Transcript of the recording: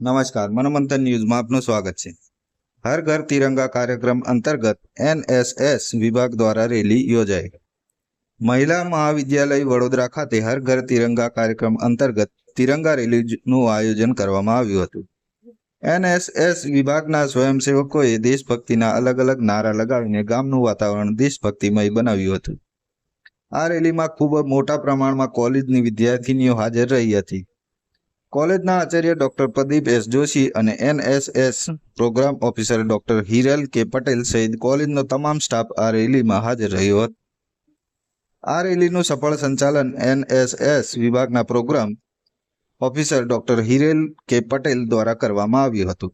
નમસ્કાર, મનોમંથન ન્યૂઝમાં આપનું સ્વાગત છે. હર ઘર તિરંગા કાર્યક્રમ અંતર્ગત એનએસએસ વિભાગ દ્વારા રેલી યોજાઈ. મહિલા મહાવિદ્યાલય વડોદરા ખાતે હર ઘર તિરંગા કાર્યક્રમ અંતર્ગત તિરંગા રેલીનું આયોજન કરવામાં આવ્યું હતું. એનએસએસ વિભાગના સ્વયંસેવકોએ દેશભક્તિના અલગ અલગ નારા લગાવીને ગામનું વાતાવરણ દેશભક્તિમય બનાવ્યું હતું. આ રેલીમાં ખૂબ મોટા પ્રમાણમાં કોલેજની વિદ્યાર્થીનીઓ હાજર રહી હતી. કોલેજના આચાર્ય ડોક્ટર પ્રદીપ એસ જોશી અને NSS program officer doctor Hiral K Patel સહિત કોલેજનો તમામ સ્ટાફ આ રેલીમાં હાજર રહ્યો હતો. આ રેલીનું સફળ સંચાલન એનએસએસ વિભાગના programme officer doctor Hirel K Patel દ્વારા કરવામાં આવ્યું હતું.